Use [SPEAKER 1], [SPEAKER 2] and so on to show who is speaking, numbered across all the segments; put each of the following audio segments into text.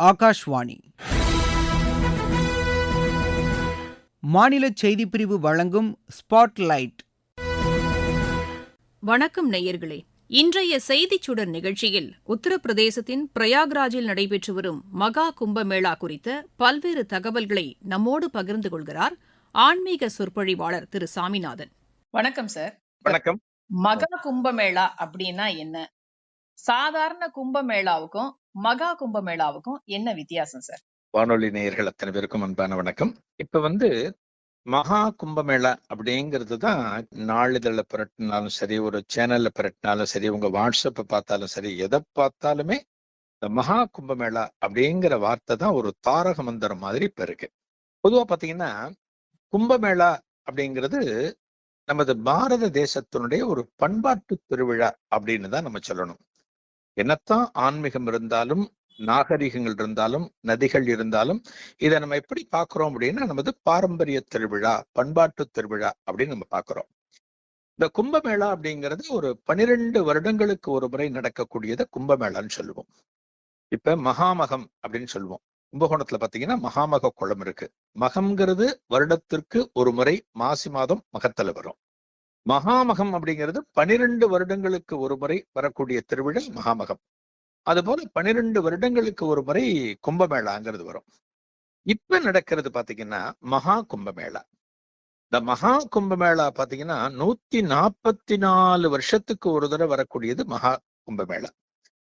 [SPEAKER 1] ஆகாஷ்வாணி. மாநில செய்திப்பிரிவு வழங்கும் ஸ்பாட்லைட்.
[SPEAKER 2] வணக்கம் நேயர்களே. இன்றைய செய்திச் சுடர் நிகழ்ச்சியில் உத்தரப்பிரதேசத்தின் பிரயாக்ராஜில் நடைபெற்று வரும் மகா கும்பமேளா குறித்த பல்வேறு தகவல்களை நம்மோடு பகிர்ந்து கொள்கிறார் ஆன்மீக சொற்பொழிவாளர் திரு சாமிநாதன்.
[SPEAKER 3] வணக்கம் சார்.
[SPEAKER 4] வணக்கம்.
[SPEAKER 3] மகா கும்பமேளா அப்படின்னா என்ன? சாதாரண கும்பமேளாவுக்கும் மகா கும்பமேளாவுக்கும் என்ன வித்தியாசம் சார்
[SPEAKER 4] வானொலி நேயர்கள் அத்தனை பேருக்கும் அன்பான வணக்கம். இப்ப வந்து மகா கும்பமேளா அப்படிங்கிறது தான் நாளிதழ புரட்டினாலும் சரி ஒரு சேனல்ல புரட்டினாலும் சரி உங்க வாட்ஸ்அப்பை பார்த்தாலும் சரி எதை பார்த்தாலுமே இந்த மகா கும்பமேளா அப்படிங்கிற வார்த்தை தான் ஒரு தாரக மந்திரம் மாதிரி இப்ப இருக்கு. பொதுவா பாத்தீங்கன்னா கும்பமேளா அப்படிங்கிறது நமது பாரத தேசத்தினுடைய ஒரு பண்பாட்டு திருவிழா அப்படின்னு தான் நம்ம சொல்லணும். என்னத்தான் ஆன்மீகம் இருந்தாலும் நாகரிகங்கள் இருந்தாலும் நதிகள் இருந்தாலும் இதை நம்ம எப்படி பார்க்கிறோம் அப்படின்னா நமது பாரம்பரிய திருவிழா பண்பாட்டு திருவிழா அப்படின்னு நம்ம பார்க்கிறோம். இந்த கும்பமேளா அப்படிங்கிறது ஒரு பனிரெண்டு வருடங்களுக்கு ஒரு முறை நடக்கக்கூடியதை கும்பமேளான்னு சொல்லுவோம். இப்ப மகாமகம் அப்படின்னு சொல்லுவோம். கும்பகோணத்துல பாத்தீங்கன்னா மகாமக குளம் இருக்கு. மகம்ங்கிறது வருடத்திற்கு ஒரு முறை மாசி மாதம் மகத்துல வரும். மகாமகம் அப்படிங்கிறது பனிரெண்டு வருடங்களுக்கு ஒரு முறை வரக்கூடிய திருவிழா மகாமகம். அதுபோல பனிரெண்டு வருடங்களுக்கு ஒரு முறை கும்பமேளாங்கிறது வரும். இப்ப நடக்கிறது பாத்தீங்கன்னா மகா கும்பமேளா. இந்த மகா கும்பமேளா பாத்தீங்கன்னா நூத்தி நாற்பத்தி நாலு வருஷத்துக்கு ஒரு தடவை வரக்கூடியது மகா கும்பமேளா.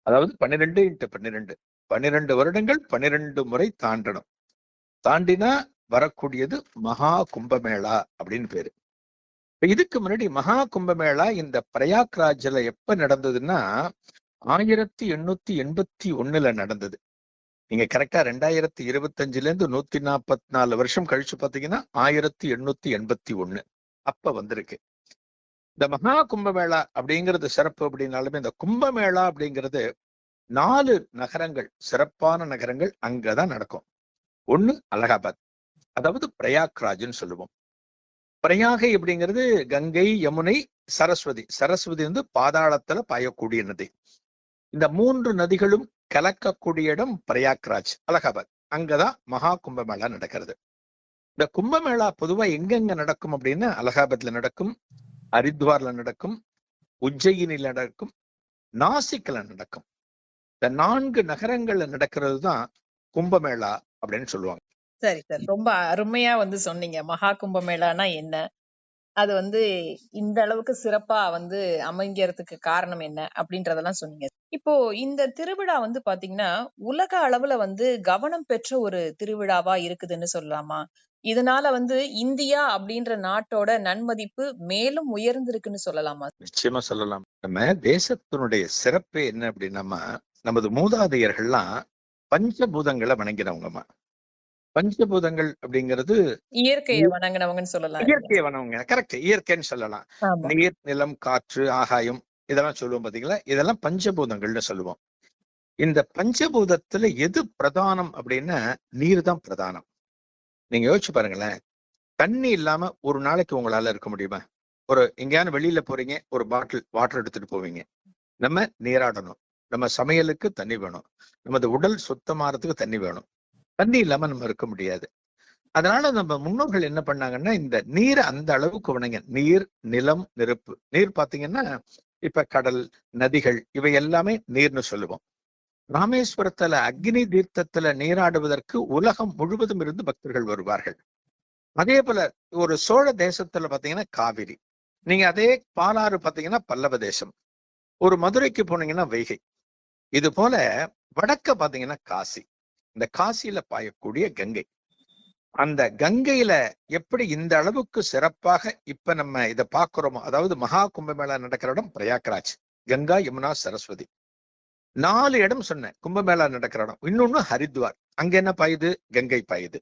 [SPEAKER 4] அதாவது பன்னிரெண்டு இன்ட்டு பன்னிரெண்டு. பன்னிரெண்டு வருடங்கள் பன்னிரெண்டு முறை தாண்டணும். தாண்டினா வரக்கூடியது மகா கும்பமேளா அப்படின்னு பேரு. இப்ப இதுக்கு முன்னாடி மகா கும்பமேளா இந்த பிரயாக்ராஜ்ல எப்ப நடந்ததுன்னா ஆயிரத்தி எண்ணூத்தி எண்பத்தி ஒண்ணுல நடந்தது. நீங்க கரெக்டா ரெண்டாயிரத்தி இருபத்தஞ்சுல இருந்து நூத்தி நாற்பத்தி நாலு வருஷம் கழிச்சு பாத்தீங்கன்னா ஆயிரத்தி எண்ணூத்தி எண்பத்தி ஒண்ணு. அப்ப வந்திருக்கு. இந்த மகா கும்பமேளா அப்படிங்கிறது சிறப்பு அப்படின்னாலுமே இந்த கும்பமேளா அப்படிங்கிறது நாலு நகரங்கள் சிறப்பான நகரங்கள் அங்கதான் நடக்கும். ஒண்ணு அலகாபாத் அதாவது பிரயாக்ராஜ்னு சொல்லுவோம். பிரயாகை அப்படிங்கிறது கங்கை யமுனை சரஸ்வதி. சரஸ்வதி வந்து பாதாளத்துல பாயக்கூடிய நதி. இந்த மூன்று நதிகளும் கலக்கக்கூடிய இடம் பிரயாக்ராஜ் அலகாபாத். அங்கதான் மகா கும்பமேளா நடக்கிறது. இந்த கும்பமேளா பொதுவா எங்கெங்க நடக்கும் அப்படின்னா அலகாபாத்ல நடக்கும் ஹரித்வார்ல நடக்கும் உஜ்ஜயினில நடக்கும் நாசிக்ல நடக்கும். இந்த நான்கு நகரங்கள்ல நடக்கிறது தான் கும்பமேளா அப்படின்னு சொல்லுவாங்க.
[SPEAKER 3] சரி சார். ரொம்ப அருமையா வந்து சொன்னீங்க. மகா கும்பமேளானா என்ன? அது வந்து இந்த அளவுக்கு சிறப்பா வந்து அமைங்கிறதுக்கு காரணம் என்ன? அப்படின்றதெல்லாம் சொன்னீங்க. இப்போ இந்த திருவிழா வந்து பாத்தீங்கன்னா உலக அளவுல வந்து கவனம் பெற்ற ஒரு திருவிழாவா இருக்குதுன்னு சொல்லலாமா? இதனால வந்து இந்தியா அப்படின்ற நாட்டோட நன்மதிப்பு மேலும் உயர்ந்திருக்குன்னு சொல்லலாமா?
[SPEAKER 4] நிச்சயமா சொல்லலாம். நம்ம தேசத்தினுடைய சிறப்பு என்ன அப்படின்னா நமது மூதாதையர்கள்லாம் பஞ்சபூதங்களை வணங்கினவங்கம்மா. பஞ்சபூதங்கள் அப்படிங்கிறது
[SPEAKER 3] இயற்கையை வணங்கினவங்கன்னு சொல்லலாம்.
[SPEAKER 4] இயற்கையை வணங்குங்க கரெக்ட் இயற்கைன்னு சொல்லலாம். நீர் நிலம் காற்று ஆகாயம் இதெல்லாம் சொல்லுவோம் பாத்தீங்களா? இதெல்லாம் பஞ்சபூதங்கள்னு சொல்லுவோம். இந்த பஞ்சபூதத்துல எது பிரதானம் அப்படின்னா நீர் தான் பிரதானம். நீங்க யோசிச்சு பாருங்களேன். தண்ணி இல்லாம ஒரு நாளைக்கு உங்களால இருக்க முடியுமா? ஒரு எங்கேயாவது வெளியில போறீங்க ஒரு பாட்டில் வாட்டர் எடுத்துட்டு போவீங்க. நம்ம நீராடணும். நம்ம சமையலுக்கு தண்ணி வேணும். நமது உடல் சுத்தமாறதுக்கு தண்ணி வேணும். தண்ணி இல்லாம நம்ம இருக்க முடியாது. அதனால நம்ம முன்னோர்கள் என்ன பண்ணாங்கன்னா இந்த நீரை அந்த அளவுக்கு வணங்க நீர் நிலம் நெருப்பு. நீர் பாத்தீங்கன்னா இப்ப கடல் நதிகள் இவை எல்லாமே நீர்னு சொல்லுவோம். ராமேஸ்வரத்துல அக்னி தீர்த்தத்துல நீராடுவதற்கு உலகம் முழுவதும் இருந்து பக்தர்கள் வருவார்கள். அதே போல ஒரு சோழ தேசத்துல பாத்தீங்கன்னா காவிரி. நீங்க அதே பாலாறு பாத்தீங்கன்னா பல்லவ தேசம். ஒரு மதுரைக்கு போனீங்கன்னா வைகை. இது போல வடக்க பாத்தீங்கன்னா காசி. இந்த காசியில பாயக்கூடிய கங்கை. அந்த கங்கையில எப்படி இந்த அளவுக்கு சிறப்பாக இப்ப நம்ம இதை பார்க்கிறோமோ அதாவது மகா கும்பமேளா நடக்கிற இடம் பிரயாக்ராஜ் கங்கா யமுனா சரஸ்வதி. நாலு இடம் சொன்னேன் கும்பமேளா நடக்கிற இடம். இன்னொன்னு ஹரித்வார். அங்க என்ன பாயுது? கங்கை பாயுது.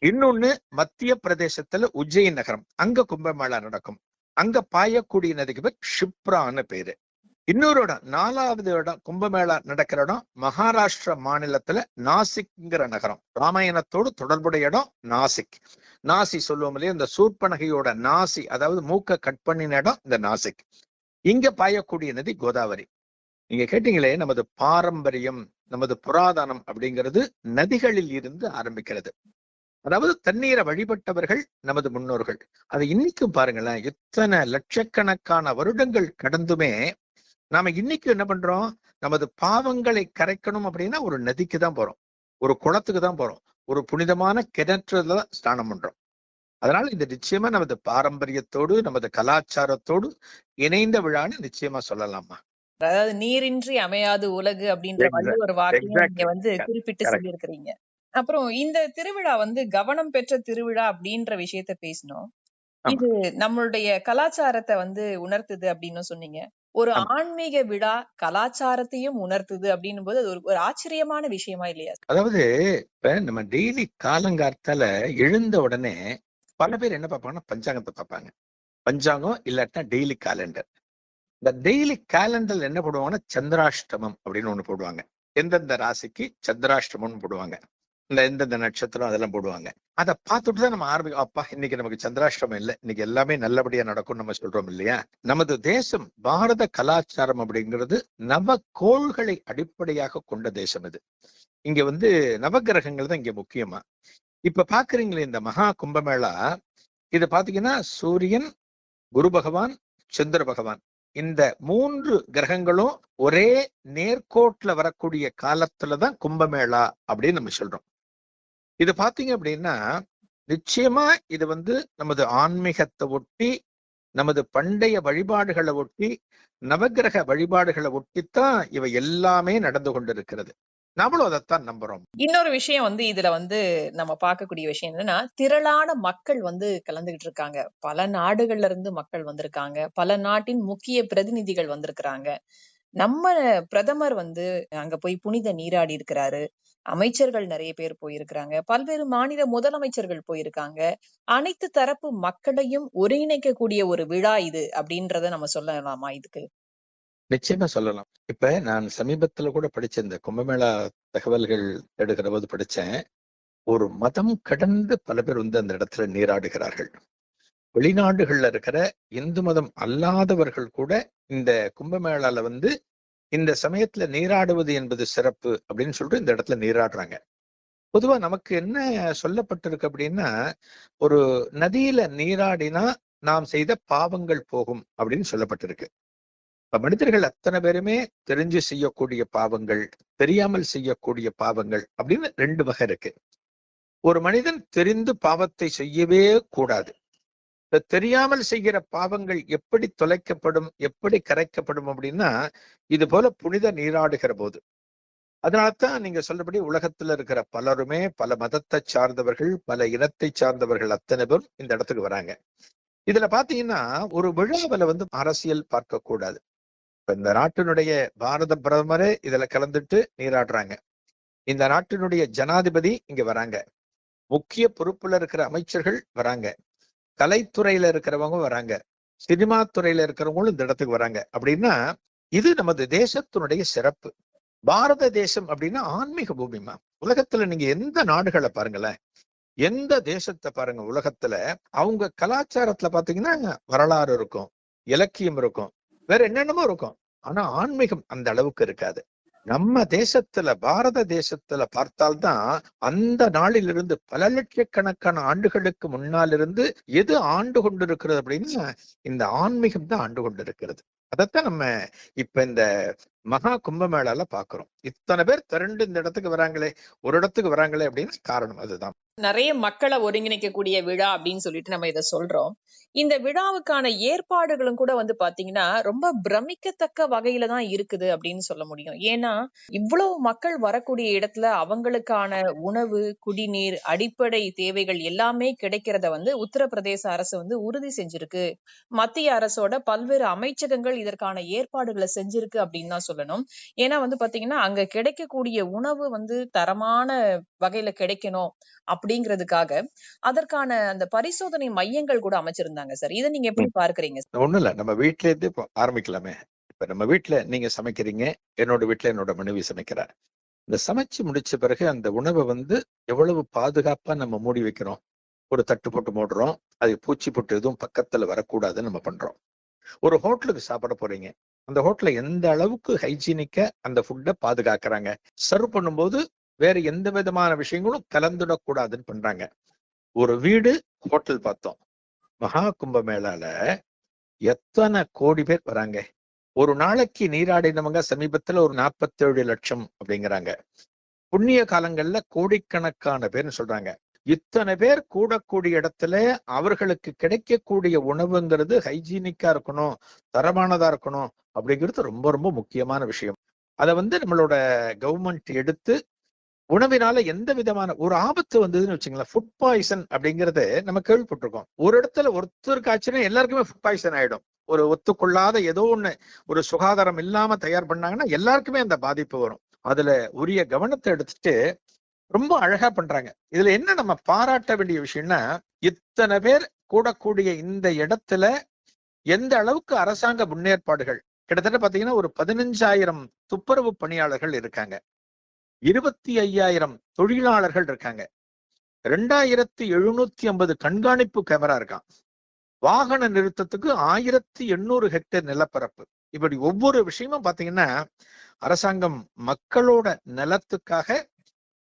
[SPEAKER 4] இன்னொன்னு மத்திய பிரதேசத்துல உஜ்ஜயின் நகரம். அங்க கும்பமேளா நடக்கும். அங்க பாயக்கூடிய நதிக்கு பேர் ஷிப்ரான்னு பேரு. இன்னொரு இடம் நாலாவது இடம் கும்பமேளா நடக்கிற இடம் மகாராஷ்டிரா மாநிலத்துல நாசிக்ங்கிற நகரம். ராமாயணத்தோடு தொடர்புடைய இடம் நாசிக். நாசி சொல்லுவோம் இல்லையா? இந்த சூர்பனகையோட நாசி அதாவது மூக்க கட் பண்ணின இடம் இந்த நாசிக். இங்க பாயக்கூடிய நதி கோதாவரி. நீங்க கேட்டீங்களே நமது பாரம்பரியம் நமது புராதனம் அப்படிங்கிறது நதிகளில் இருந்து ஆரம்பிக்கிறது. அதாவது தண்ணீரை வழிபட்டவர்கள் நமது முன்னோர்கள். அதை இன்னைக்கும் பாருங்களேன் எத்தனை லட்சக்கணக்கான வருடங்கள் கடந்துமே நாம இன்னைக்கு என்ன பண்றோம்? நமது பாவங்களை கரைக்கணும் அப்படின்னா ஒரு நதிக்கு தான் போறோம். ஒரு குளத்துக்கு தான் போறோம். ஒரு புனிதமான கிணற்றுல தான் ஸ்நானம் பண்றோம். அதனால இது நிச்சயமா நமது பாரம்பரியத்தோடு நமது கலாச்சாரத்தோடு இணைந்த விழான்னு நிச்சயமா சொல்லலாமா?
[SPEAKER 3] அதாவது நீரின்றி அமையாது உலகு அப்படின்ற வள்ளுவர் வாக்கையும்
[SPEAKER 4] exactly.
[SPEAKER 3] நீங்க வந்து. குறிப்பிட்டு. சொல்லியிருக்கிறீங்க. அப்புறம் இந்த திருவிழா வந்து கவனம் பெற்ற திருவிழா அப்படின்ற விஷயத்த பேசணும்
[SPEAKER 4] ஆமா.
[SPEAKER 3] இது நம்மளுடைய கலாச்சாரத்தை வந்து உணர்த்துது அப்படின்னு சொன்னீங்க. ஒரு
[SPEAKER 4] ஆமா.
[SPEAKER 3] ஆன்மீக விழா கலாச்சாரத்தையும் உணர்த்துது அப்படின்னும் போது அது ஒரு ஒரு ஆச்சரியமான விஷயமா இல்லையா
[SPEAKER 4] அதாவது இப்ப நம்ம டெய்லி காலங்காத்தால எழுந்த உடனே பல பேர் என்ன பார்ப்பாங்கன்னா பஞ்சாங்கத்தை பார்ப்பாங்க. பஞ்சாங்கம் இல்லாட்டினா டெய்லி காலண்டர் இந்த டெய்லி காலண்டர்ல என்ன போடுவாங்கன்னா சந்திராஷ்டமம் அப்படின்னு ஒண்ணு போடுவாங்க. எந்தெந்த ராசிக்கு சந்திராஷ்டமம்னு போடுவாங்க. இந்த எந்தெந்த நட்சத்திரம் அதெல்லாம் போடுவாங்க. அதை பார்த்துட்டு தான் நம்ம ஆரம்பிக்கும் அப்பா இன்னைக்கு நமக்கு சந்திராஷ்டிரமம் இல்லை. இன்னைக்கு எல்லாமே நல்லபடியா நடக்கும் நம்ம சொல்றோம் இல்லையா? நமது தேசம் பாரத கலாச்சாரம் அப்படிங்கிறது நவ கோள்களை அடிப்படையாக கொண்ட தேசம் இது. இங்க வந்து நவகிரகங்கள் தான் இங்க முக்கியமா. இப்ப பாக்குறீங்களே இந்த மகா கும்பமேளா இது பாத்தீங்கன்னா சூரியன் குரு பகவான் சந்திர பகவான். இந்த மூன்று கிரகங்களும் ஒரே நேர்கோட்ல வரக்கூடிய காலத்துலதான் கும்பமேளா அப்படின்னு நம்ம சொல்றோம். இது பாத்தீங்க அப்படின்னா நிச்சயமா இது வந்து நமது ஆன்மீகத்தை ஒட்டி நமது பண்டைய வழிபாடுகளை ஒட்டி நவகிரக வழிபாடுகளை ஒட்டித்தான் இவை எல்லாமே நடந்து கொண்டிருக்கிறது. நம்மளும் அதைத்தான் நம்புறோம்.
[SPEAKER 3] இன்னொரு விஷயம் வந்து இதுல வந்து நம்ம பார்க்கக்கூடிய விஷயம் என்னன்னா திரளான மக்கள் வந்து கலந்துகிட்டு இருக்காங்க. பல நாடுகள்ல இருந்து மக்கள் வந்திருக்காங்க. பல நாட்டின் முக்கிய பிரதிநிதிகள் வந்திருக்கிறாங்க. நம்ம பிரதமர் வந்து அங்க போய் புனித நீராடி இருக்கிறாரு. அமைச்சர்கள் நிறைய பேர் போயிருக்கிறாங்க. பல்வேறு மாநில முதலமைச்சர்கள் போயிருக்காங்க. அனைத்து தரப்பு மக்களையும் ஒருங்கிணைக்கக்கூடிய ஒரு விழா இது அப்படின்றத நம்ம சொல்லலாமா இதுக்கு?
[SPEAKER 4] நிச்சயமா சொல்லலாம். இப்ப நான் சமீபத்துல கூட படிச்ச இந்த கும்பமேளா தகவல்கள் எடுக்கிற போது படிச்சேன். ஒரு மதம் கடந்து பல பேர் வந்து அந்த இடத்துல நீராடுகிறார்கள். வெளிநாடுகள்ல இருக்கிற இந்து மதம் அல்லாதவர்கள் கூட இந்த கும்பமேளால வந்து இந்த சமயத்துல நீராடுவது என்பது சிறப்பு அப்படின்னு சொல்லிட்டு இந்த இடத்துல நீராடுறாங்க. பொதுவா நமக்கு என்ன சொல்லப்பட்டிருக்கு அப்படின்னா ஒரு நதியில நீராடினா நாம் செய்த பாவங்கள் போகும் அப்படின்னு சொல்லப்பட்டிருக்கு. இப்ப மனிதர்கள் அத்தனை பேருமே தெரிஞ்சு செய்யக்கூடிய பாவங்கள் தெரியாமல் செய்யக்கூடிய பாவங்கள் அப்படின்னு ரெண்டு வகை இருக்கு. ஒரு மனிதன் தெரிந்து பாவத்தை செய்யவே கூடாது. இந்த தெரியாமல் செய்கிற பாவங்கள் எப்படி தொலைக்கப்படும் எப்படி கரைக்கப்படும் அப்படின்னா இது போல புனித நீராடுகிற போது. அதனால்தான் நீங்க சொல்றபடி உலகத்துல இருக்கிற பலருமே பல மதத்தை சார்ந்தவர்கள் பல இனத்தை சார்ந்தவர்கள் அத்தனை பேரும் இந்த இடத்துக்கு வராங்க. இதுல பாத்தீங்கன்னா ஒரு விழாவில வந்து அரசியல் பார்க்க கூடாது இப்ப இந்த நாட்டினுடைய பாரத பிரதமரே இதுல கலந்துட்டு நீராடுறாங்க. இந்த நாட்டினுடைய ஜனாதிபதி இங்க வராங்க. முக்கிய பொறுப்புல இருக்கிற அமைச்சர்கள் வராங்க. கலைத்துறையில இருக்கிறவங்க வராங்க. சினிமா துறையில இருக்கிறவங்களும் இந்த இடத்துக்கு வராங்க. அப்படின்னா இது நமது தேசத்தினுடைய சிறப்பு. பாரத தேசம் அப்படின்னா ஆன்மீக பூமிமா உலகத்துல நீங்க எந்த நாடுகளை பாருங்களேன் எந்த தேசத்தை பாருங்க உலகத்துல அவங்க கலாச்சாரத்துல பாத்தீங்கன்னா வரலாறு இருக்கும் இலக்கியம் இருக்கும் வேற என்னென்னமோ இருக்கும். ஆனா ஆன்மீகம் அந்த அளவுக்கு இருக்காது. நம்ம தேசத்துல பாரத தேசத்துல பார்த்தால்தான் அந்த நாளிலிருந்து பல லட்சக்கணக்கான ஆண்டுகளுக்கு முன்னாலிருந்து எது ஆண்டு கொண்டிருக்கிறது அப்படின்னா இந்த ஆன்மீகம் தான் ஆண்டு கொண்டிருக்கிறது. அதைத்தான் நம்ம இப்ப இந்த மகா கும்பமேளால பாக்குறோம். இத்தனை பேர் திரண்டு இந்த இடத்துக்கு வராங்களே ஒரு இடத்துக்கு வராங்களே அப்படின்னு காரணம் அதுதான்.
[SPEAKER 3] நிறைய மக்களை ஒருங்கிணைக்கக்கூடிய விழா அப்படின்னு சொல்லிட்டு நம்ம இதை சொல்றோம். இந்த விழாவுக்கான ஏற்பாடுகளும் கூட வந்து பாத்தீங்கன்னா ரொம்ப பிரமிக்கத்தக்க வகையில தான் இருக்குது அப்படின்னு சொல்ல முடியும். ஏன்னா இவ்வளவு மக்கள் வரக்கூடிய இடத்துல அவங்களுக்கான உணவு குடிநீர் அடிப்படை தேவைகள் எல்லாமே கிடைக்கிறத வந்து உத்தரப்பிரதேச அரசு வந்து உறுதி செஞ்சிருக்கு. மத்திய அரசோட பல்வேறு அமைச்சகங்கள் இதற்கான ஏற்பாடுகளை செஞ்சிருக்கு அப்படின்னு தான் சொல்லணும். ஏன்னா வந்து பாத்தீங்கன்னா அங்க கிடைக்கக்கூடிய உணவு வந்து தரமான வகையில கிடைக்கணும் அப்படிங்கிறதுக்காக அதற்கான அந்த பரிசோதனை மையங்கள் கூட அமைச்சிருந்தாங்க சார். இதை நீங்க எப்படி பார்க்கறீங்க
[SPEAKER 4] ஒண்ணும் இல்ல. நம்ம வீட்ல இருந்து ஆரம்பிக்கலாமே. இப்ப நம்ம வீட்ல நீங்க சமைக்கிறீங்க. என்னோட வீட்ல என்னோட மனைவி சமைக்கிறா இந்த சமைச்சு முடிச்ச பிறகு அந்த உணவை வந்து எவ்வளவு பாதுகாப்பா நம்ம மூடி வைக்கிறோம்? ஒரு தட்டு போட்டு மூடுறோம். அது பூச்சி போட்டு எதுவும் பக்கத்துல வரக்கூடாதுன்னு நம்ம பண்றோம். ஒரு ஹோட்டலுக்கு சாப்பிட போறீங்க. அந்த ஹோட்டல்ல எந்த அளவுக்கு ஹைஜீனிக்க அந்த ஃபுட்டை பாதுகாக்கிறாங்க? சர்வ் பண்ணும்போது வேற எந்த விதமான விஷயங்களும் கலந்துடக்கூடாதுன்னு பண்றாங்க. ஒரு வீடு ஹோட்டல் பார்த்தோம். மகா கும்பமேளால எத்தனை கோடி பேர் வராங்க. ஒரு நாளைக்கு நீராடினவங்க சமீபத்துல ஒரு நாற்பத்தேழு லட்சம் அப்படிங்கிறாங்க. புண்ணிய காலங்கள்ல கோடிக்கணக்கான பேர்னு சொல்றாங்க. இத்தனை பேர் கூடக்கூடிய இடத்துல அவர்களுக்கு கிடைக்கக்கூடிய உணவுங்கிறது ஹைஜீனிக்கா இருக்கணும் தரமானதா இருக்கணும் அப்படிங்கிறது ரொம்ப ரொம்ப முக்கியமான விஷயம். அதை வந்து நம்மளோட கவர்மெண்ட் எடுத்து உணவினால எந்த விதமான ஒரு ஆபத்து வந்ததுன்னு வச்சுங்களேன் ஃபுட் பாய்சன் அப்படிங்கறது நம்ம கேள்விப்பட்டிருக்கோம். ஒரு இடத்துல ஒருத்தருக்கு ஆச்சுன்னா எல்லாருக்குமே ஃபுட் பாய்சன் ஆயிடும். ஒரு ஒத்துக்கொள்ளாத ஏதோ ஒண்ணு ஒரு சுகாதாரம் இல்லாம தயார் பண்ணாங்கன்னா எல்லாருக்குமே அந்த பாதிப்பு வரும். அதுல உரிய கவனத்தை எடுத்துட்டு ரொம்ப அழகா பண்றாங்க. இதுல என்ன நம்ம பாராட்ட வேண்டிய விஷயம்னா இத்தனை பேர் கூடக்கூடிய இந்த இடத்துல எந்த அளவுக்கு அரசாங்க முன்னேற்பாடுகள் கிட்டத்தட்ட பாத்தீங்கன்னா ஒரு பதினஞ்சாயிரம் துப்புரவு பணியாளர்கள் இருக்காங்க. இருபத்தி ஐயாயிரம் தொழிலாளர்கள் இருக்காங்க. ரெண்டாயிரத்தி எழுநூத்தி ஐம்பது கண்காணிப்பு கேமரா இருக்கான். வாகன நிறுத்தத்துக்கு ஆயிரத்தி எண்ணூறு ஹெக்டேர் நிலப்பரப்பு. இப்படி ஒவ்வொரு விஷயமும் பாத்தீங்கன்னா அரசாங்கம் மக்களோட நிலத்துக்காக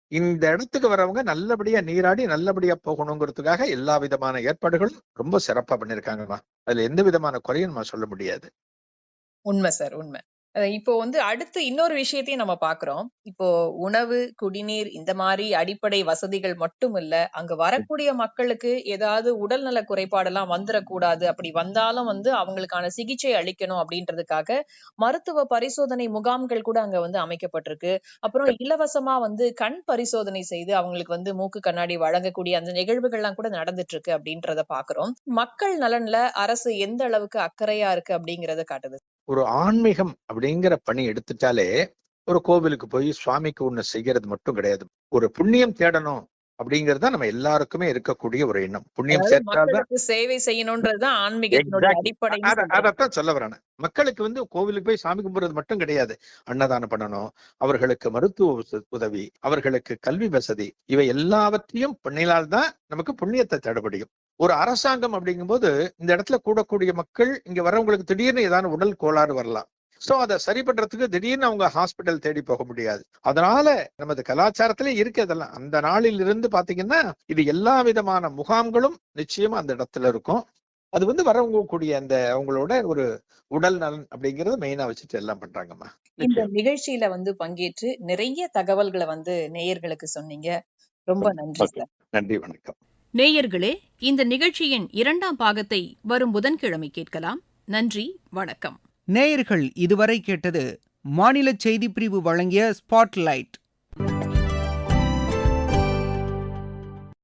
[SPEAKER 4] இந்த இடத்துக்கு வரவங்க நல்லபடியா நீராடி நல்லபடியா போகணுங்கிறதுக்காக எல்லா விதமான ஏற்பாடுகளும் ரொம்ப சிறப்பா பண்ணிருக்காங்கம்மா. அதுல எந்த விதமான குறையும் நம்ம சொல்ல முடியாது.
[SPEAKER 3] உண்மை சார் உண்மை. இப்போ வந்து அடுத்து இன்னொரு விஷயத்தையும் நம்ம பாக்குறோம். இப்போ உணவு குடிநீர் இந்த மாதிரி அடிப்படை வசதிகள் மட்டும் இல்ல அங்க வரக்கூடிய மக்களுக்கு ஏதாவது உடல்நல குறைபாடெல்லாம் வந்துடக்கூடாது அப்படி வந்தாலும் வந்து அவங்களுக்கான சிகிச்சை அளிக்கணும் அப்படின்றதுக்காக மருத்துவ பரிசோதனை முகாம்கள் கூட அங்க வந்து அமைக்கப்பட்டிருக்கு. அப்புறம் இலவசமா வந்து கண் பரிசோதனை செய்து அவங்களுக்கு வந்து மூக்கு கண்ணாடி வழங்கக்கூடிய அந்த நிகழ்வுகள்லாம் கூட நடந்துட்டு இருக்கு அப்படின்றத பாக்குறோம். மக்கள் நலன்ல அரசு எந்த அளவுக்கு அக்கறையா இருக்கு அப்படிங்கறத காட்டுது.
[SPEAKER 4] ஒரு ஆன்மீகம் அப்படிங்கிற பணி எடுத்துட்டாலே ஒரு கோவிலுக்கு போய் சுவாமிக்கு ஒண்ணு செய்யறது மட்டும் கிடையாது. ஒரு புண்ணியம் தேடணும் அப்படிங்கறது நம்ம எல்லாருக்குமே இருக்கக்கூடிய ஒரு எண்ணம். புண்ணியம்
[SPEAKER 3] மக்களுக்கு சேவை செய்யணும்ன்றதுதான்.
[SPEAKER 4] அதத்தான் சொல்ல வரேன் மக்களுக்கு வந்து கோவிலுக்கு போய் சாமி கும்பிடுறது மட்டும் கிடையாது. அன்னதானம் பண்ணணும் அவர்களுக்கு மருத்துவ உதவி அவர்களுக்கு கல்வி வசதி இவை எல்லாவற்றையும் பண்ணினால்தான் நமக்கு புண்ணியத்தை தேட முடியும் ஒரு அரசாங்கம் அப்படிங்கும்போது இந்த இடத்துல கூடக்கூடிய மக்கள் இங்க வரவங்களுக்கு திடீர்னு ஏதாவது உடல் கோளாறு வரலாம். சோ அதை சரி பண்றதுக்கு திடீர்னு அவங்க ஹாஸ்பிட்டல் தேடி போக முடியாது. அதனால நமது கலாச்சாரத்திலே இருக்கு அதெல்லாம் அந்த நாளில் இருந்து பாத்தீங்கன்னா இது எல்லா விதமான முகாம்களும் நிச்சயமா அந்த இடத்துல இருக்கும். அது வந்து வரவங்க கூடிய அந்த அவங்களோட ஒரு உடல் நலன் அப்படிங்கறத மெயினா வச்சுட்டு எல்லாம் பண்றாங்கம்மா.
[SPEAKER 3] இந்த நிகழ்ச்சியில வந்து பங்கேற்று நிறைய தகவல்களை வந்து நேயர்களுக்கு சொன்னீங்க. ரொம்ப நன்றி
[SPEAKER 4] நன்றி வணக்கம்.
[SPEAKER 2] நேயர்களே இந்த நிகழ்ச்சியின் இரண்டாம் பாகத்தை வரும் புதன்கிழமை கேட்கலாம். நன்றி வணக்கம்.
[SPEAKER 1] நேயர்கள் இதுவரை கேட்டது மாநில செய்திப்பிரிவு வழங்கிய ஸ்பாட்லைட்